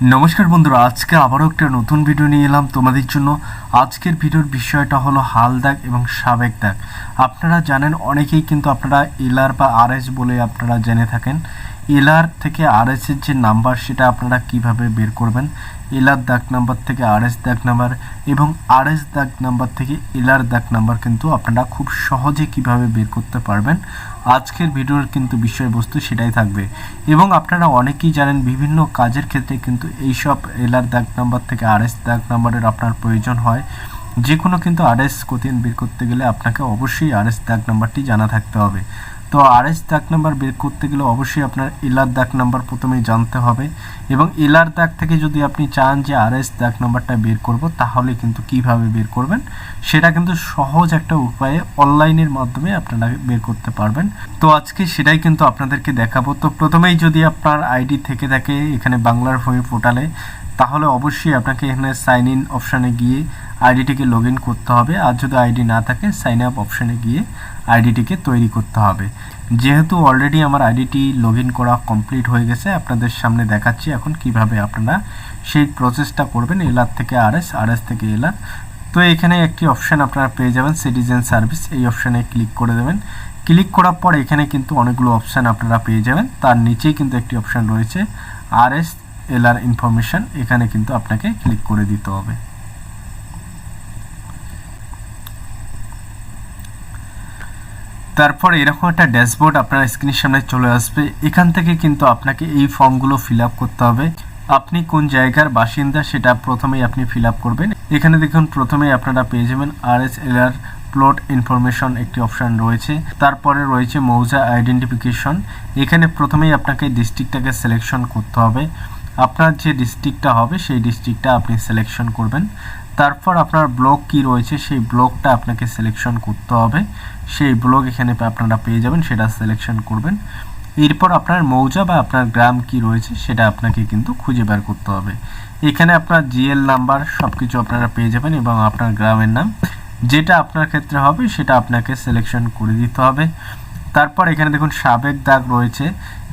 নমস্কার বন্ধুরা, আজকে আবারও একটা নতুন ভিডিও নিয়ে এলাম তোমাদের জন্য। আজকের ভিডিওর বিষয়টা হলো হাল দাগ এবং সাবেক দাগ। আপনারা জানেন, অনেকেই কিন্তু আপনারা এলআর বা আরএস বলে আপনারা জেনে থাকেন। এলআর থেকে আরএস এর যে নাম্বার সেটা আপনারা কীভাবে বের করবেন? এলআর দাগ নাম্বার থেকে আরএস দাগ নাম্বার এবং আরএস দাগ নাম্বার থেকে এলআর দাগ নাম্বার কিন্তু আপনারা খুব সহজে কীভাবে বের করতে পারবেন? আজকের ভিডিওর কিন্তু বিষয়বস্তু সেটাই থাকবে। এবং আপনারা অনেকেই জানেন বিভিন্ন কাজের ক্ষেত্রে কিন্তু এইসব এলআর দাগ নাম্বার থেকে আরএস দাগ নাম্বারের আপনার প্রয়োজন হয়। যে কোনো কিন্তু আরএস কোতিন বের করতে গেলে আপনাকে অবশ্যই আরএস দাগ নাম্বারটি জানা থাকতে হবে। তো আরএস দাগ নাম্বার বের করতে গেলে অবশ্যই আপনার এলার দাগ নাম্বার প্রথমেই জানতে হবে এবং এলার দাগ থেকে যদি আপনি চান যে আরএস দাগ নাম্বারটা বের করব, তাহলে কিন্তু কীভাবে বের করবেন? সেটা কিন্তু সহজ একটা উপায়ে অনলাইনের মাধ্যমে আপনারা বের করতে পারবেন। তো আজকে সেটাই কিন্তু আপনাদেরকে দেখাবো। তো প্রথমেই যদি আপনার আইডি থেকে থাকে এখানে বাংলার ভূমি পোর্টালে, তাহলে অবশ্যই আপনাকে এখানে সাইন ইন অপশানে গিয়ে আইডিটিকে লগ ইন করতে হবে। আর যদি আইডি না থাকে সাইন আপ অপশানে গিয়ে আইডিটিকে তৈরি করতে হবে। যেহেতু অলরেডি আমার আইডিটি লগ করা কমপ্লিট হয়ে গেছে, আপনাদের সামনে দেখাচ্ছি এখন কীভাবে আপনারা সেই প্রসেসটা করবেন। এলার থেকে আরএস আরএস থেকে এলার তো এখানে একটি অপশান আপনারা পেয়ে যাবেন সিটিজেন সার্ভিস এই অপশানে ক্লিক করে দেবেন। ক্লিক করার পর এখানে কিন্তু অনেকগুলো অপশান আপনারা পেয়ে যাবেন। তার নিচেই কিন্তু একটি অপশান রয়েছে, আরএস, এলআর ইনফরমেশন এখানে কিন্তু আপনাকে ক্লিক করে দিতে হবে। তারপর এরকম একটা ড্যাশবোর্ড আপনার স্ক্রিনের সামনে চলে আসবে। এখান থেকে কিন্তু আপনাকে এই ফর্মগুলো ফিল করতে হবে। আপনি কোন জায়গার বাসিন্দা সেটা প্রথমেই আপনি ফিল করবেন। এখানে দেখুন প্রথমেই আপনারা পেয়ে যাবেন R S L R plot information একটি অপশান রয়েছে। তারপরে রয়েছে মৌজা আইডেন্টিফিকেশন এখানে প্রথমেই আপনাকে ডিস্ট্রিক্টটাকে সিলেকশন করতে হবে। আপনার যে ডিস্ট্রিক্টটা হবে, সেই ডিস্ট্রিক্টটা আপনি সিলেকশন করবেন। তারপর আপনার ব্লক কি রয়েছে, সেই ব্লকটা আপনাকে সিলেকশন করতে হবে। সেই ব্লক এখানে আপনারা পেয়ে যাবেন, সেটা সিলেকশন করবেন। এরপর আপনার মৌজা বা আপনার গ্রাম কি রয়েছে, সেটা আপনাকে কিন্তু খুঁজে বের করতে হবে। এখানে আপনার জিএল নাম্বার সব কিছু আপনারা পেয়ে যাবেন এবং আপনার গ্রামের নাম, যেটা আপনার ক্ষেত্রে হবে, সেটা আপনাকে সিলেকশন করে দিতে হবে। তারপর এখানে দেখুন সাবেক দাগ রয়েছে।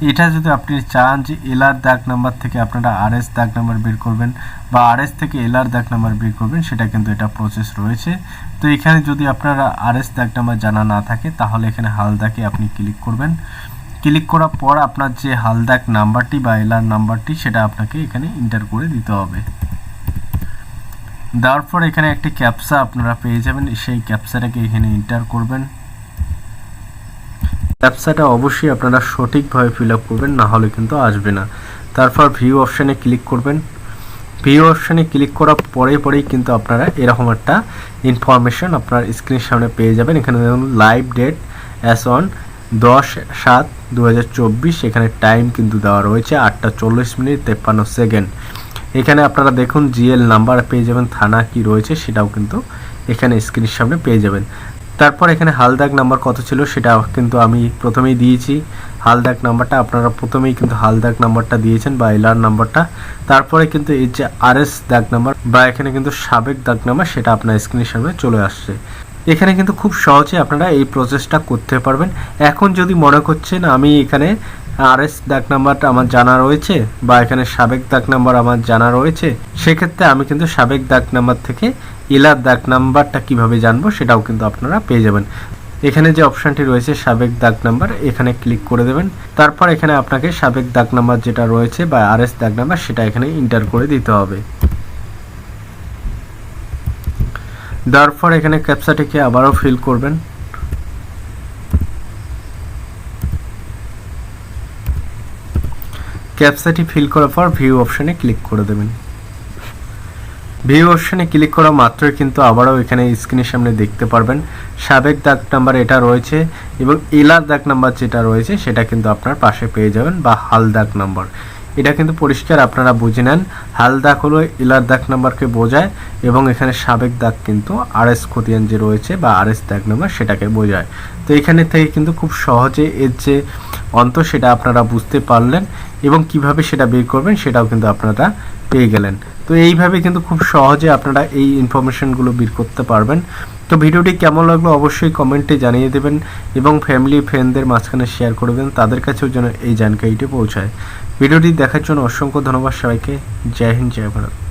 এটা যদি আপনি চান যে এলআর দাগ নাম্বার থেকে আপনারা আরএস দাগ নাম্বার বের করবেন বা আরএস থেকে এলআর দাগ নাম্বার বের করবেন, সেটা কিন্তু এটা প্রসেস রয়েছে। তো এখানে যদি আপনারা আরএস দাগ নাম্বার জানা না থাকে, তাহলে এখানে হালদাকে আপনি ক্লিক করবেন। ক্লিক করার পর আপনার যে হালদাক নাম্বারটি বা এলআর নাম্বারটি, সেটা আপনাকে এখানে ইন্টার করে দিতে হবে। দেওয়ার পর এখানে একটি ক্যাপসা আপনারা পেয়ে যাবেন। সেই ক্যাপসাটাকে এখানে ইন্টার করবেন। ক্যাপসাটা অবশ্যই আপনারা সঠিকভাবে ফিল আপ করবেন, না হলে কিন্তু আসবে না। তারপর ভিউ অপশানে ক্লিক করবেন। ভিউ অপশানে ক্লিক করার পরে পরেই কিন্তু আপনারা এরকম একটা ইনফরমেশন আপনার স্ক্রিনের সামনে পেয়ে যাবেন। এখানে দেখুন লাইভ ডেট অ্যাস অন দশ সাত দু এখানে টাইম কিন্তু দেওয়া রয়েছে আটটা চল্লিশ মিনিট তেপ্পান্ন সেকেন্ড এখানে আপনারা দেখুন জিএল নাম্বার পেয়ে যাবেন, থানা কি রয়েছে সেটাও কিন্তু এখানে স্ক্রিনের সামনে পেয়ে যাবেন। তারপর এখানে হালদাগ নাম্বার কত ছিল সেটা কিন্তু আমি প্রথমেই দিয়েছি। হালদাগ নাম্বারটা আপনারা প্রথমেই কিন্তু হালদাগ নাম্বারটা দিয়েছেন বা এলার নাম্বারটা। তারপরে কিন্তু এই যে আর এস দাগ নাম্বার বা এখানে কিন্তু সাবেক দাগ নাম্বার সেটা আপনার স্ক্রিনের সামনে চলে আসছে। এখানে কিন্তু খুব সহজে আপনারা এই প্রসেসটা করতে পারবেন। এখন যদি মনে করছেন আমি এখানে আরএস দাগ নাম্বারটা আমার জানা রয়েছে বা এখানে সাবেক দাগ নাম্বার আমার জানা রয়েছে, সেক্ষেত্রে আমি কিন্তু সাবেক দাগ নাম্বার থেকে এলার দাগ নাম্বারটা কীভাবে জানব সেটাও কিন্তু আপনারা পেয়ে যাবেন। এখানে যে অপশানটি রয়েছে সাবেক দাগ নাম্বার, এখানে ক্লিক করে দেবেন। তারপর এখানে আপনাকে সাবেক দাগ নাম্বার যেটা রয়েছে বা আরএস দাগ নাম্বার, সেটা এখানে ইন্টার করে দিতে হবে। দেওয়ার পর এখানে ক্যাপসাটিকে আবারও ফিল করবেন। ক্যাপসাটি ফিল করার পর ভিউ অপশানে ক্লিক করে দেবেন। ভিউ অপশানে ক্লিক করা মাত্রই কিন্তু আবারও এখানে স্ক্রিনের সামনে দেখতে পারবেন। সাবেক দাগ নাম্বার এটা রয়েছে এবং এলার দাগ নাম্বার যেটা রয়েছে সেটা কিন্তু আপনার পাশে পেয়ে যাবেন বা হাল দাগ নাম্বার। এটা কিন্তু পরিষ্কার আপনারা বুঝে নেন। হাল দাগ হলো এলার দাগ নাম্বারকে বোঝায় এবং এখানে সাবেক দাগ কিন্তু আর এস খতিয়ান যে রয়েছে বা আর এস দাগ নাম্বার সেটাকে বোঝায়। তো এখানে থেকে কিন্তু খুব সহজে এর যে অন্ত সেটা আপনারা বুঝতে পারলেন এবং কীভাবে সেটা বের করবেন সেটাও কিন্তু আপনারা পেয়ে গেলেন। তো এইভাবে কিন্তু খুব সহজে আপনারা এই ইনফরমেশনগুলো বের করতে পারবেন। তো ভিডিওটি কেমন লাগল অবশ্যই কমেন্টে জানিয়ে দেবেন এবং ফ্যামিলি ফ্রেন্ডদের মাঝখানে শেয়ার করবেন তাদের কাছেও যেন এই জানকারিটি পৌঁছায়। ভিডিওটি দেখার জন্য অসংখ্য ধন্যবাদ সবাইকে। জয় হিন্দ, জয় ভারত।